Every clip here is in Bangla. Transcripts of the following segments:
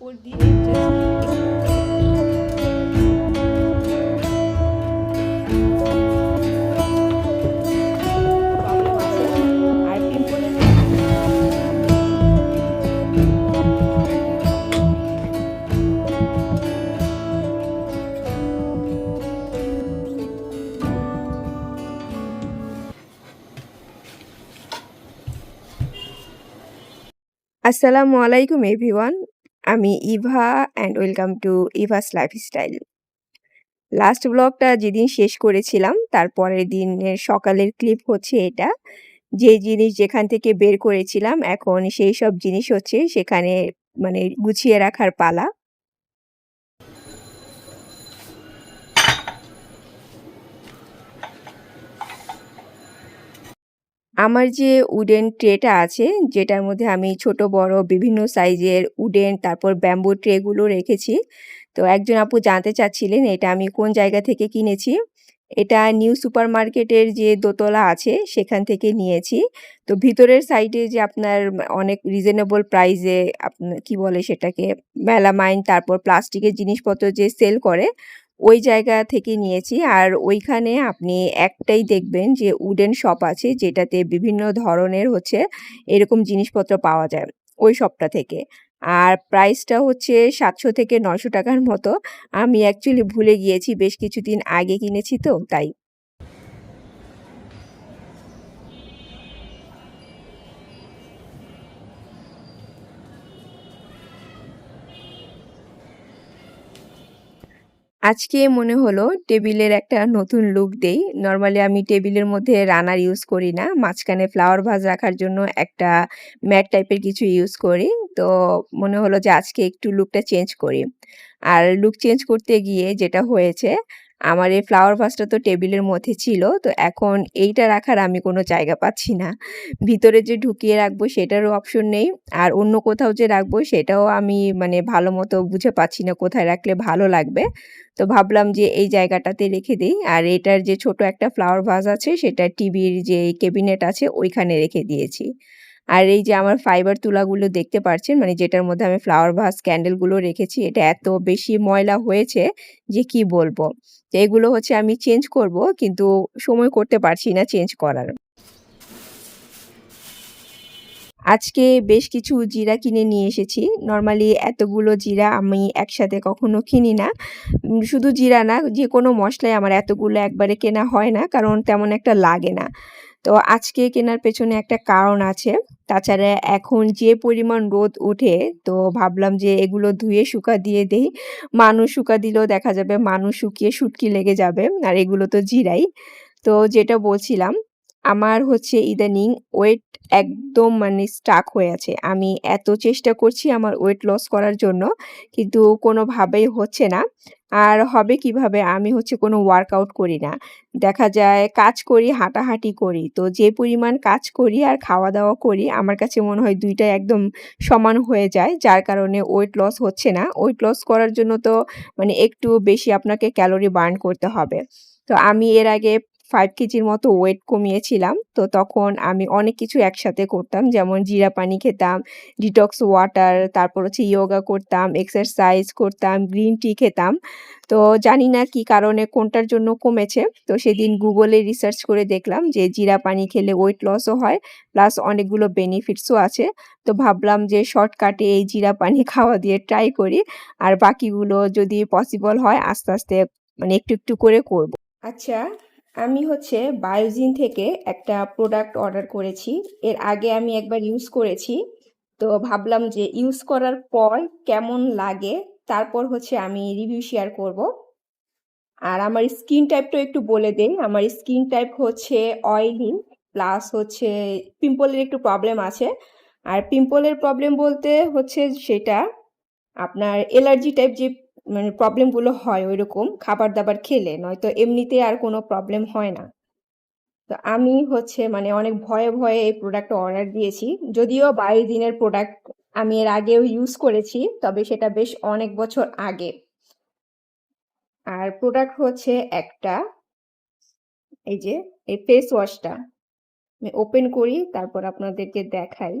উপর দিয়ে just problem আছে। আর পিম্পলের আসসালামু আলাইকুম এভরিওয়ান আমি Eva and welcome to Eva's lifestyle last ব্লগটা যেদিন শেষ করেছিলাম তারপরের দিনের সকালের ক্লিপ হচ্ছে এটা। যে জিনিস যেখান থেকে বের করেছিলাম, এখন সেই সব জিনিস হচ্ছে সেখানে মানে গুছিয়ে রাখার পালা। আমার যে উডেন ট্রেটা আছে, যেটার মধ্যে আমি ছোট, বড় বিভিন্ন সাইজের উডেন তারপর ব্যাম্বু ট্রেগুলো রেখেছি। তো একজন আপু জানতে চাচ্ছিলেন, এটা আমি কোন জায়গা থেকে কিনেছি? এটা নিউ সুপার মার্কেটের যে দোতলা আছে, সেখান থেকে নিয়েছি। তো ভিতরের সাইডে যে আপনার অনেক রিজনেবল প্রাইসে আপনার কি বলে সেটাকে? মেলামাইন, তারপর প্লাস্টিকের জিনিসপত্র যে সেল করে ওই জায়গা থেকে নিয়েছি। আর ওইখানে আপনি একটাই দেখবেন যে উডেন শপ আছে, যেটাতে বিভিন্ন ধরনের হচ্ছে এরকম জিনিসপত্র পাওয়া যায় ওই শপটা থেকে। আর প্রাইসটা হচ্ছে সাতশো থেকে নশো টাকার মতো। আমি অ্যাকচুয়ালি ভুলে গিয়েছি, বেশ কিছুদিন আগে কিনেছি তো, তাই। আজকে মনে হলো টেবিলের একটা নতুন লুক দেই। নর্মালি আমি টেবিলের মধ্যে রানার ইউজ করি না। মাঝখানে ফ্লাওয়ার ভাজ রাখার জন্য একটা ম্যাট টাইপের কিছু ইউজ করি। তো মনে হলো যে আজকে একটু লুকটা চেঞ্জ করি। আর লুক চেঞ্জ করতে গিয়ে যেটা হয়েছে আমার এই ফ্লাওয়ার ভাসটা তো টেবিলের মধ্যে ছিল, তো এখন এইটা রাখার আমি কোনো জায়গা পাচ্ছি না। ভিতরে যে ঢুকিয়ে রাখব সেটারও অপশন নেই, আর অন্য কোথাও যে রাখব সেটাও আমি মানে ভালো মতো বুঝে পাচ্ছি না কোথায় রাখলে ভালো লাগবে। তো ভাবলাম যে এই জায়গাটাতে রেখে দিই, আর এটার যে ছোট একটা ফ্লাওয়ার ভাস আছে সেটা টিভির যে কেবিনেট আছে ওইখানে রেখে দিয়েছি। আর এই যে আমার ফাইবার তুলাগুলো দেখতে পাচ্ছেন মানে যেটার মধ্যে আমি ফ্লাওয়ার ভাস ক্যান্ডেলগুলো রেখেছি, এটা এত বেশি ময়লা হয়েছে যে কি বলব? তো এগুলো হচ্ছে আমি চেঞ্জ করব, কিন্তু সময় করতে পারছি না চেঞ্জ করার। আজকে বেশ কিছু জিরা কিনে নিয়ে এসেছি। নর্মালি এতগুলো জিরা আমি একসাথে কখনো কিনি না। শুধু জিরা না, যে কোনো মশলাই আমার এতগুলো একবারে কেনা হয় না, কারণ তেমন একটা লাগে না। তো আজকে কেনার পেছনে একটা কারণ আছে। তাছাড়া এখন যে পরিমাণ রোদ ওঠে, তো ভাবলাম যে এগুলো ধুয়ে শুকা দিয়ে দেই। মানুষ শুকা দিলেও দেখা যাবে মানুষ শুকিয়ে শুটকি লেগে যাবে, আর এগুলো তো জিরাই। তো যেটা বলছিলাম, আমার হচ্ছে ইদানিং ওয়েট একদম মানে স্টাক হয়ে আছে। আমি এত চেষ্টা করছি আমার ওয়েট লস করার জন্য, কিন্তু কোনোভাবেই হচ্ছে না। আর হবে কীভাবে? আমি হচ্ছে কোনো ওয়ার্কআউট করি না। দেখা যায় কাজ করি, হাঁটাহাঁটি করি। তো যে পরিমাণ কাজ করি আর খাওয়া দাওয়া করি, আমার কাছে মনে হয় দুইটা একদম সমান হয়ে যায়। যার কারণে ওয়েট লস হচ্ছে না। ওয়েট লস করার জন্য তো মানে একটু বেশি আপনাকে ক্যালোরি বার্ন করতে হবে। তো আমি এর আগে ফাইভ কেজির মতো ওয়েট কমিয়েছিলাম। তো তখন আমি অনেক কিছু একসাথে করতাম, যেমন জিরা পানি খেতাম ডিটক্স ওয়াটার তারপর হচ্ছে ইয়োগা করতাম এক্সারসাইজ করতাম গ্রিন টি খেতাম। তো জানি না কি কারণে কোনটার জন্য কমেছে। তো সেদিন গুগলে রিসার্চ করে দেখলাম যে জিরা পানি খেলে ওয়েট লসও হয় প্লাস অনেকগুলো বেনিফিটসও আছে। তো ভাবলাম যে শর্টকাটে এই জিরা পানি খাওয়া দিয়ে ট্রাই করি, আর বাকিগুলো যদি পসিবল হয়, আস্তে আস্তে মানে একটু একটু করে করব। আচ্ছা আমি হচ্ছে বায়োজিন থেকে একটা প্রোডাক্ট অর্ডার করেছি। এর আগে আমি একবার ইউজ করেছি। তো ভাবলাম যে ইউজ করার পর কেমন লাগে, তারপর হচ্ছে আমি রিভিউ শেয়ার করব। আর আমার স্কিন টাইপটা একটু বলে দেই। আমার স্কিন টাইপ হচ্ছে অয়েলি প্লাস হচ্ছে পিম্পলের একটু প্রবলেম আছে। আর পিম্পলের প্রবলেম বলতে হচ্ছে সেটা আপনার এলার্জি টাইপ যে মানে প্রবলেমগুলো হয় ওইরকম খাবার দাবার খেলে, নয়তো এমনিতে আর কোনো প্রবলেম হয় না। তো আমি হচ্ছে মানে অনেক ভয়ে ভয়ে এই প্রোডাক্টটা অর্ডার দিয়েছি। যদিও বাইশ দিনের প্রোডাক্ট আমি এর আগেও ইউজ করেছি, তবে সেটা বেশ অনেক বছর আগে। আর প্রোডাক্ট হচ্ছে একটা, এই যে এই ফেস ওয়াশটা আমি ওপেন করি, তারপর আপনাদেরকে দেখাই।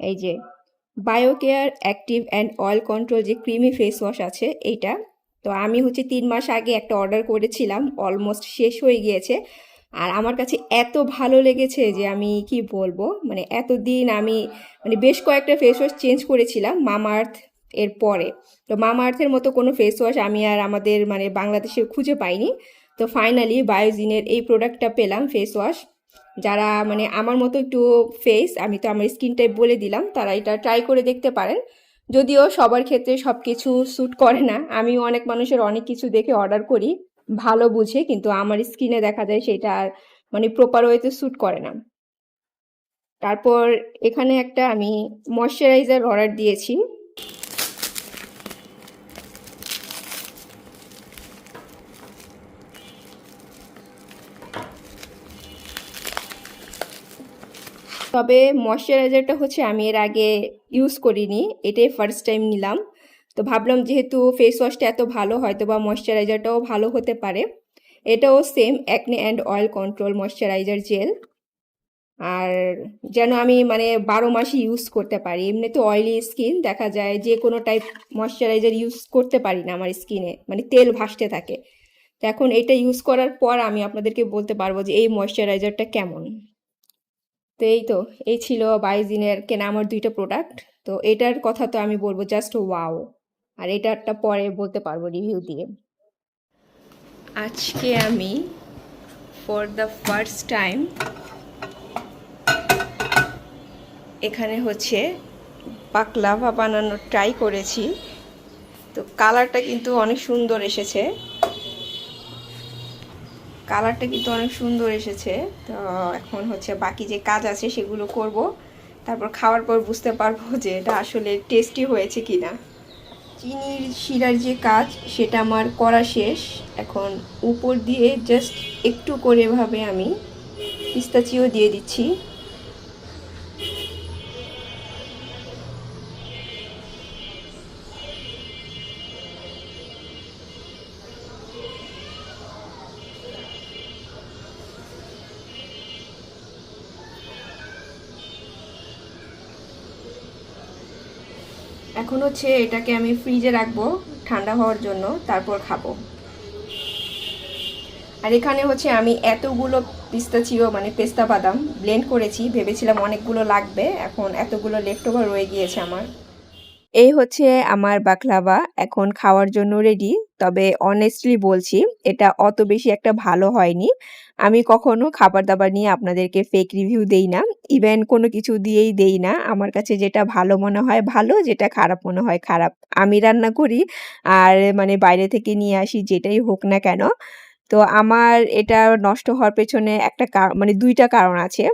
এই যে Biocare active and oil control যে ক্রিমি ফেস ওয়াশ আছে, এইটা। তো আমি হচ্ছে তিন মাস আগে একটা অর্ডার করেছিলাম অলমোস্ট শেষ হয়ে গিয়েছে। আর আমার কাছে এত ভালো লেগেছে যে আমি কি বলব মানে এতদিন আমি মানে বেশ কয়েকটা ফেস ওয়াশ চেঞ্জ করেছিলাম মামা আর্থ এর পরে। তো মামা আর্থের মতো কোনো ফেস ওয়াশ আমি আর আমাদের মানে বাংলাদেশে খুঁজে পাইনি। তো ফাইনালি বায়োজিনের এই প্রোডাক্টটা পেলাম ফেস ওয়াশ যারা মানে আমার মতো একটু ফেস আমি তো আমার স্কিন টাইপ বলে দিলাম, তারা এটা ট্রাই করে দেখতে পারেন। যদিও সবার ক্ষেত্রে সব কিছু স্যুট করে না আমিও অনেক মানুষের অনেক কিছু দেখে অর্ডার করি, ভালো বুঝে, কিন্তু আমার স্কিনে দেখা যায় সেটা আর মানে প্রপার ওয়েতে স্যুট করে না। তারপর এখানে একটা আমি ময়শ্চারাইজার অর্ডার দিয়েছি। তবে ময়শ্চারাইজারটা হচ্ছে আমি এর আগে ইউজ করিনি, এটাই ফার্স্ট টাইম নিলাম। তো ভাবলাম যেহেতু ফেস ওয়াশটা এত ভালো হয়তো বা ময়শ্চারাইজারটাও ভালো হতে পারে। এটাও same acne and oil control moisturiser gel আর যেন আমি মানে বারো মাসই ইউজ করতে পারি, এমনি তো অয়েলি স্কিন দেখা যায় যে কোনো টাইপ ময়শ্চারাইজার ইউজ করতে পারি না আমার স্কিনে মানে তেল ভাসতে থাকে। তো এখন এটা ইউজ করার পর আমি আপনাদেরকে বলতে পারব যে এই ময়শ্চারাইজারটা কেমন। তো এই তো, এই ছিল বাইশ বাইজিনের কেনা আমার দুইটা প্রোডাক্ট তো এটার কথা তো আমি বলব জাস্ট ওয়াও আর এটারটা পরে বলতে পারব রিভিউ দিয়ে। আজকে আমি ফর দ্য ফার্স্ট টাইম এখানে হচ্ছে বাকলাভা বানানোর ট্রাই করেছি। তো কালারটা কিন্তু অনেক সুন্দর এসেছে। কালারটা কিন্তু অনেক সুন্দর এসেছে। তো এখন হচ্ছে বাকি যে কাজ আছে সেগুলো করব। তারপর খাওয়ার পর বুঝতে পারব যে এটা আসলে টেস্টি হয়েছে কি না চিনির শিরার যে কাজ, সেটা আমার করা শেষ। এখন উপর দিয়ে জাস্ট একটু করে ভাবে আমি পিস্তাচিও দিয়ে দিচ্ছি। এখন হচ্ছে এটাকে আমি ফ্রিজে রাখব, ঠান্ডা হওয়ার জন্য, তারপর খাব। আর এখানে হচ্ছে আমি এতগুলো পিস্তাচিও মানে পেস্তা বাদাম ব্লেন্ড করেছি, ভেবেছিলাম অনেকগুলো লাগবে, এখন এতগুলো লেফট ওভার রয়ে গিয়েছে আমার। এই হচ্ছে আমার বাকলাভা এখন খাওয়ার জন্য রেডি তবে অনেস্টলি বলছি, এটা অত বেশি একটা ভালো হয়নি। আমি কখনো খাবার দাবার নিয়ে আপনাদেরকে ফেক রিভিউ দেই না। ইভেন কোনো কিছু দিয়েই দেই না। আমার কাছে যেটা ভালো মনে হয়, ভালো, যেটা খারাপ মনে হয়, খারাপ। আমি রান্না করি, আর মানে বাইরে থেকে নিয়ে আসি, যেটাই হোক না কেন। তো আমার এটা নষ্ট হওয়ার পেছনে একটা মানে দুইটা কারণ আছে।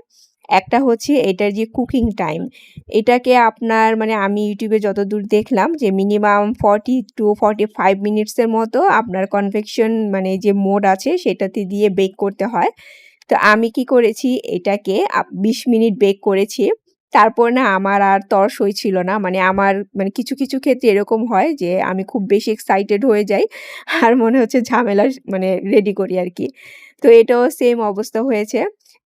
একটা হচ্ছে এটার যে কুকিং টাইম এটাকে আপনার মানে আমি ইউটিউবে যতদূর দেখলাম যে minimum forty to forty five মিনিটসের মতো আপনার কনভেকশন মানে যে মোড আছে সেটাতে দিয়ে বেক করতে হয়। তো আমি কি করেছি, এটাকে বিশ মিনিট বেক করেছি। তারপর না আমার আর তর ছিল না মানে আমার মানে কিছু কিছু ক্ষেত্রে এরকম হয় যে আমি খুব বেশি এক্সাইটেড হয়ে যাই আর মনে হচ্ছে ঝামেলা মানে রেডি করি আর কি। তো এটাও সেম অবস্থা হয়েছে।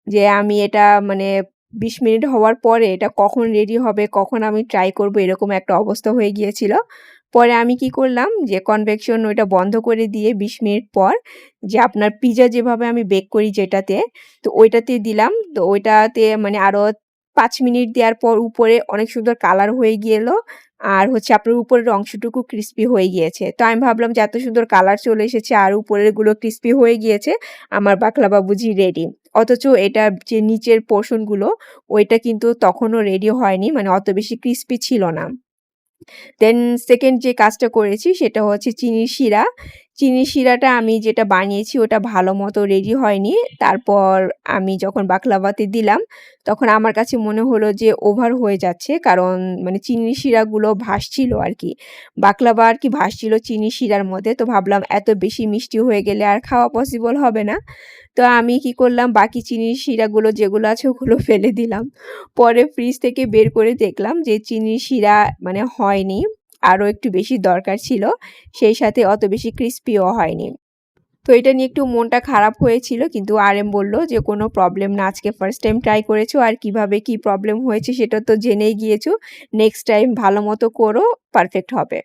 যে আমি এটা মানে বিশ মিনিট হওয়ার পরে এটা কখন রেডি হবে, কখন আমি ট্রাই করব, এরকম একটা অবস্থা হয়ে গিয়েছিল। পরে আমি কি করলাম যে কনভেকশন ওইটা বন্ধ করে দিয়ে বিশ মিনিট পর যে আপনার পিজা যেভাবে আমি বেক করি যেটাতে, তো ওইটাতে দিলাম। তো ওইটাতে মানে আরও পাঁচ মিনিট দেওয়ার পর উপরে অনেক সুন্দর কালার হয়ে গেল। আর হচ্ছে আপনার উপরের অংশটুকু ক্রিস্পি হয়ে গিয়েছে। তো আমি ভাবলাম যে এত সুন্দর কালার চলে এসেছে আর উপরেরগুলো ক্রিস্পি হয়ে গিয়েছে, আমার বাকলাবা বুঝি রেডি অথচ এটা যে নিচের পোর্শনগুলো ওইটা কিন্তু তখনও রেডি হয়নি মানে অত বেশি ক্রিস্পি ছিল না। দেন সেকেন্ড যে কাজটা করেছি, সেটা হচ্ছে চিনির শিরা। চিনির শিরাটা আমি যেটা বানিয়েছি ওটা ভালো মতো রেডি হয়নি। তারপর আমি যখন বাকলাভাতে দিলাম, তখন আমার কাছে মনে হলো যে ওভার হয়ে যাচ্ছে, কারণ মানে চিনি শিরাগুলো ভাসছিল আর কি বাকলাভা আর কি ভাসছিল চিনি শিরার মধ্যে, তো ভাবলাম এত বেশি মিষ্টি হয়ে গেলে আর খাওয়া পসিবল হবে না। তো আমি কি করলাম, বাকি চিনির শিরাগুলো যেগুলো আছে ওগুলো ফেলে দিলাম। পরে ফ্রিজ থেকে বের করে দেখলাম যে চিনির শিরা মানে হয়নি। আরও একটু বেশি দরকার ছিল, সেই সাথে অত বেশি ক্রিস্পিও হয়নি। তো এটা নিয়ে একটু মনটা খারাপ হয়েছিল, কিন্তু আরএম বলল যে, কোনো প্রবলেম না, আজকে ফার্স্ট টাইম ট্রাই করেছ, আর কীভাবে কি প্রবলেম হয়েছে সেটা তো জেনেই গিয়েছো নেক্সট টাইম ভালো মতো করো পারফেক্ট হবে।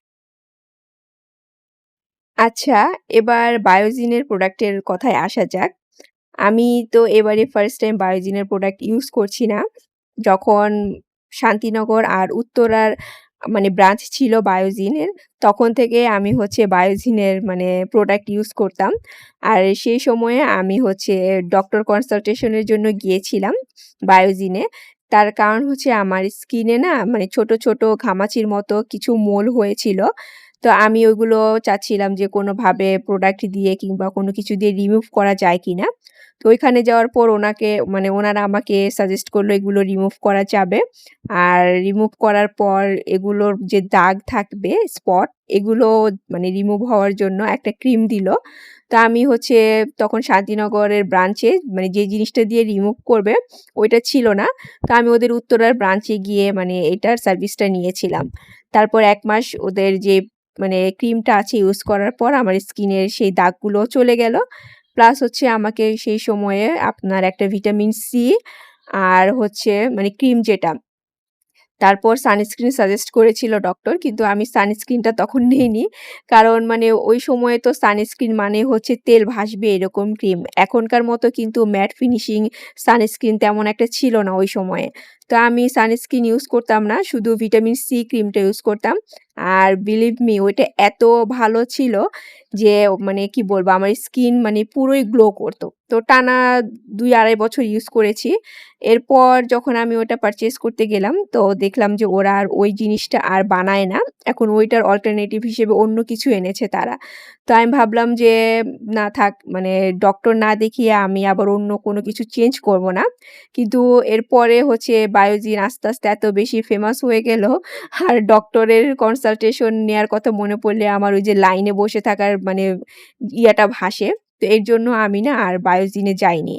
আচ্ছা এবার বায়োজিনের প্রোডাক্টের কথায় আসা যাক। আমি তো এবারে ফার্স্ট টাইম বায়োজিনের প্রোডাক্ট ইউজ করছি না। যখন শান্তিনগর আর উত্তরার মানে ব্রাঞ্চ ছিল বায়োজিনের তখন থেকে আমি হচ্ছে বায়োজিনের মানে প্রোডাক্ট ইউজ করতাম। আর সেই সময়ে আমি হচ্ছে ডক্টর কনসালটেশনের জন্য গিয়েছিলাম বায়োজিনে তার কারণ হচ্ছে আমার স্কিনে না মানে ছোট ছোট ঘামাচির মতো কিছু মোল হয়েছিল। তো আমি ওইগুলো চাচ্ছিলাম যে কোনোভাবে প্রোডাক্ট দিয়ে কিংবা কোনো কিছু দিয়ে রিমুভ করা যায় কিনা। তো ওইখানে যাওয়ার পর ওনাকে মানে ওনারা আমাকে সাজেস্ট করল এগুলো রিমুভ করা যাবে। আর রিমুভ করার পর এগুলোর যে দাগ থাকবে স্পট এগুলো মানে রিমুভ হওয়ার জন্য একটা ক্রিম দিল। তো আমি হচ্ছে তখন শান্তিনগরের ব্রাঞ্চে মানে যে জিনিসটা দিয়ে রিমুভ করবে, ওইটা ছিল না। তো আমি ওদের উত্তরার ব্রাঞ্চে গিয়ে মানে এটার সার্ভিসটা নিয়েছিলাম। তারপর এক মাস ওদের যে মানে ক্রিমটা আছে ইউজ করার পর আমার স্কিনের সেই দাগগুলো চলে গেল। প্লাস হচ্ছে আমাকে সেই সময়ে আপনার একটা ভিটামিন সি আর হচ্ছে মানে ক্রিম যেটা। তারপর সানস্ক্রিন সাজেস্ট করেছিল ডক্টর কিন্তু আমি সানস্ক্রিনটা তখন নিইনি। কারণ মানে ওই সময়ে তো সানস্ক্রিন মানে হচ্ছে তেল ভাসবে এরকম ক্রিম এখনকার মতো কিন্তু ম্যাট ফিনিশিং সানস্ক্রিন তেমন একটা ছিল না ওই সময়ে। তো আমি সানস্ক্রিন ইউজ করতাম না, শুধু ভিটামিন সি ক্রিমটা ইউজ করতাম। আর বিলিভ মি ওইটা এত ভালো ছিল যে মানে কি বলব আমার স্কিন মানে পুরোই গ্লো করতো। তো টানা দুই আড়াই বছর ইউজ করেছি। এরপর যখন আমি ওটা পারচেস করতে গেলাম, তো দেখলাম যে ওরা আর ওই জিনিসটা আর বানায় না। এখন ওইটার অল্টারনেটিভ হিসেবে অন্য কিছু এনেছে তারা। তো আমি ভাবলাম যে না থাক মানে ডক্টর না দেখিয়ে আমি আবার অন্য কোনো কিছু চেঞ্জ করব না। কিন্তু এরপরে হচ্ছে বায়োজিন আস্তে আস্তে এত বেশি ফেমাস হয়ে গেল। আর ডক্টরের কনসালটেশন নেওয়ার কথা মনে পড়লে আমার ওই যে লাইনে বসে থাকার মানে ইয়াটা ভাসে। তো এর জন্য আমি না আর বায়োজিনে যাইনি।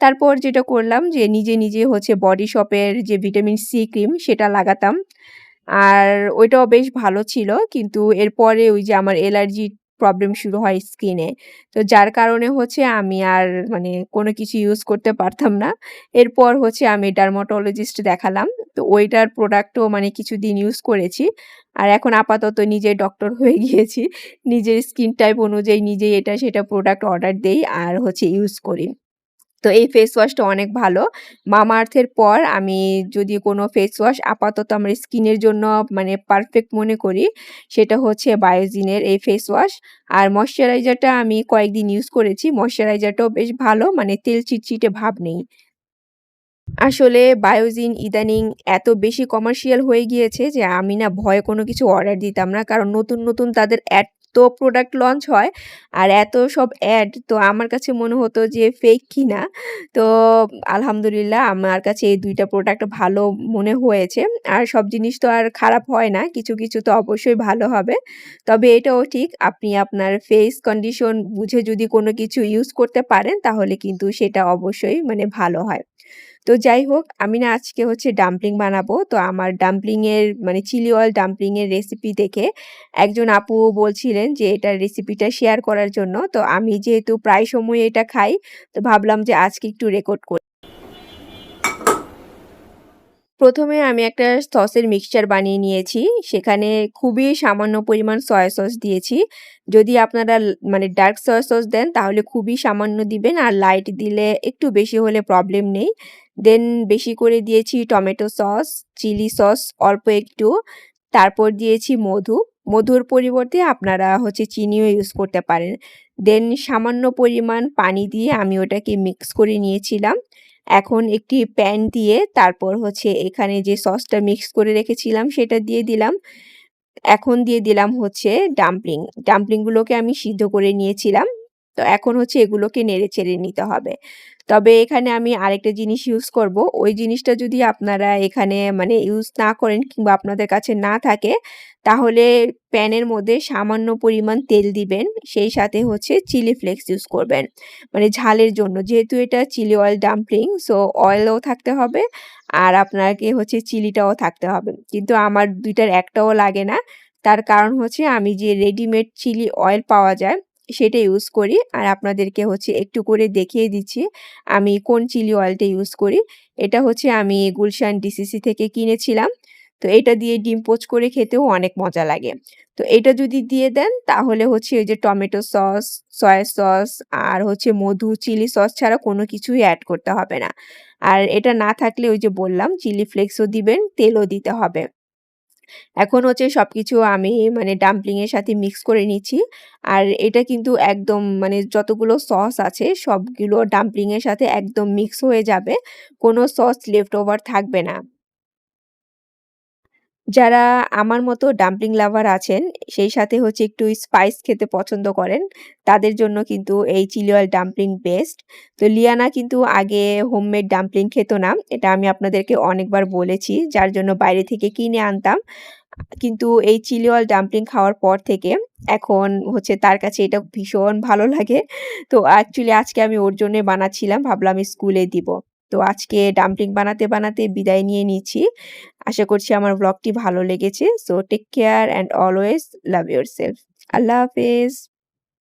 তারপর যেটা করলাম যে নিজে নিজে হচ্ছে বডি শপের যে ভিটামিন সি ক্রিম সেটা লাগাতাম। আর ওইটাও বেশ ভালো ছিল, কিন্তু এরপরে ওই যে আমার অ্যালার্জি প্রবলেম শুরু হয় স্কিনে তো যার কারণে হচ্ছে আমি আর মানে কোনো কিছু ইউজ করতে পারতাম না। এরপর হচ্ছে আমি ডার্মাটোলজিস্ট দেখালাম। তো ওইটার প্রোডাক্টও মানে কিছুদিন ইউজ করেছি। আর এখন আপাতত নিজে ডক্টর হয়ে গিয়েছি। নিজের স্কিন টাইপ অনুযায়ী নিজেই এটা, সেটা প্রোডাক্ট অর্ডার দেই আর হচ্ছে ইউজ করি। তো এই ফেস ওয়াশটা অনেক ভালো। মামা আর্থের পর আমি যদি কোনো ফেস ওয়াশ আপাতত আমার স্কিনের জন্য মানে পারফেক্ট মনে করি, সেটা হচ্ছে বায়োজিনের এই ফেস ওয়াশ আর ময়শ্চারাইজারটা আমি কয়েকদিন ইউজ করেছি। ময়শ্চারাইজারটাও বেশ ভালো মানে তেল চিটচিটে ভাব নেই। আসলে বায়োজিন ইদানিং এত বেশি কমার্শিয়াল হয়ে গিয়েছে যে আমি না ভয়ে কোনো কিছু অর্ডার দিতাম না। কারণ নতুন নতুন তাদের অ্যাড তো প্রোডাক্ট লঞ্চ হয় আর এত সব অ্যাড তো আমার কাছে মনে হতো যে ফেক কিনা। তো আলহামদুলিল্লাহ আমার কাছে এই দুইটা প্রোডাক্ট ভালো মনে হয়েছে। আর সব জিনিস তো আর খারাপ হয় না, কিছু কিছু তো অবশ্যই ভালো হবে। তবে এটাও ঠিক, আপনি আপনার ফেস কন্ডিশন বুঝে যদি কোনো কিছু ইউজ করতে পারেন, তাহলে কিন্তু সেটা অবশ্যই মানে ভালো হয়। তো যাই হোক, আমি না আজকে হচ্ছে ডাম্পলিং বানাবো। তো আমার ডাম্পলিংয়ের মানে চিলি অয়েল ডাম্পলিংয়ের রেসিপি দেখে একজন আপু বলছিলেন যে এটার রেসিপিটা শেয়ার করার জন্য। তো আমি যেহেতু প্রায় সময় এটা খাই, তো ভাবলাম যে আজকে একটু রেকর্ড করি। প্রথমে আমি একটা সসের মিক্সচার বানিয়ে নিয়েছি। সেখানে খুবই সামান্য পরিমাণ সয়া সস দিয়েছি। যদি আপনারা মানে ডার্ক সয়া সস দেন, তাহলে খুবই সামান্য দিবেন আর লাইট দিলে একটু বেশি হলে প্রবলেম নেই। দেন বেশি করে দিয়েছি টমেটো সস চিলি সস অল্প একটু। তারপর দিয়েছি মধু। মধুর পরিবর্তে আপনারা হচ্ছে চিনিও ইউজ করতে পারেন। দেন সামান্য পরিমাণ পানি দিয়ে আমি ওটাকে মিক্স করে নিয়েছিলাম। এখন একটি প্যান দিয়ে তারপর হচ্ছে এখানে যে সসটা মিক্স করে রেখেছিলাম সেটা দিয়ে দিলাম। এখন দিয়ে দিলাম হচ্ছে ডাম্পলিং ডাম্পলিংগুলোকে আমি সিদ্ধ করে নিয়েছিলাম। তো এখন হচ্ছে এগুলোকে নেড়ে চেড়ে নিতে হবে। তবে এখানে আমি আরেকটা জিনিস ইউজ করব। ওই জিনিসটা যদি আপনারা এখানে মানে ইউজ না করেন কিংবা আপনাদের কাছে না থাকে, তাহলে প্যানের মধ্যে সামান্য পরিমাণ তেল দিবেন। সেই সাথে হচ্ছে চিলি ফ্লেক্স ইউজ করবেন। মানে ঝালের জন্য। যেহেতু এটা চিলি অয়েল ডাম্পলিং সো অয়েলও থাকতে হবে আর আপনাকে হচ্ছে চিলিটাও থাকতে হবে। কিন্তু আমার দুইটার একটাও লাগে না। তার কারণ হচ্ছে আমি যে রেডিমেড চিলি অয়েল পাওয়া যায় সেটা ইউজ করি। আর আপনাদেরকে হচ্ছে একটু করে দেখিয়ে দিচ্ছি আমি কোন চিলি অয়েলটা ইউজ করি। এটা হচ্ছে আমি গুলশান ডিসিসি থেকে কিনেছিলাম। তো এটা দিয়ে ডিম পোচ করে খেতেও অনেক মজা লাগে। তো এটা যদি দিয়ে দেন তাহলে হচ্ছে ওই যে টমেটো সস, সয়া সস আর হচ্ছে মধু, চিলি সস ছাড়া কোনো কিছুই অ্যাড করতে হবে না। আর এটা না থাকলে ওই যে বললাম চিলি ফ্লেক্সও দিবেন, তেলও দিতে হবে। এখন হচ্ছে সব কিছু আমি মানে ডাম্পলিংয়ের সাথে মিক্স করে নিচ্ছি। আর এটা কিন্তু একদম মানে যতগুলো সস আছে, সবগুলো ডাম্পলিংয়ের সাথে একদম মিক্স হয়ে যাবে। কোনো সস লেফট ওভার থাকবে না। যারা আমার মতো ডাম্পলিং লাভার আছেন, সেই সাথে হচ্ছে একটু স্পাইস খেতে পছন্দ করেন, তাদের জন্য কিন্তু এই চিলি অয়েল ডাম্পলিং বেস্ট। তো লিয়ানা কিন্তু আগে হোমমেড ডাম্পলিং খেত না। এটা আমি আপনাদেরকে অনেকবার বলেছি, যার জন্য বাইরে থেকে কিনে আনতাম। কিন্তু এই চিলি অয়েল ডাম্পলিং খাওয়ার পর থেকে এখন হচ্ছে তার কাছে এটা ভীষণ ভালো লাগে। তো অ্যাকচুয়ালি আজকে আমি ওর জন্যে বানাচ্ছিলাম, ভাবলাম স্কুলে দিব। তো আজকে ডাম্পলিং বানাতে, বানাতে বিদায় নিয়ে নিচ্ছি। আশা করছি আমার ব্লগটি ভালো লেগেছে। So take care and always love your yourself. আল্লাহ হাফেজ।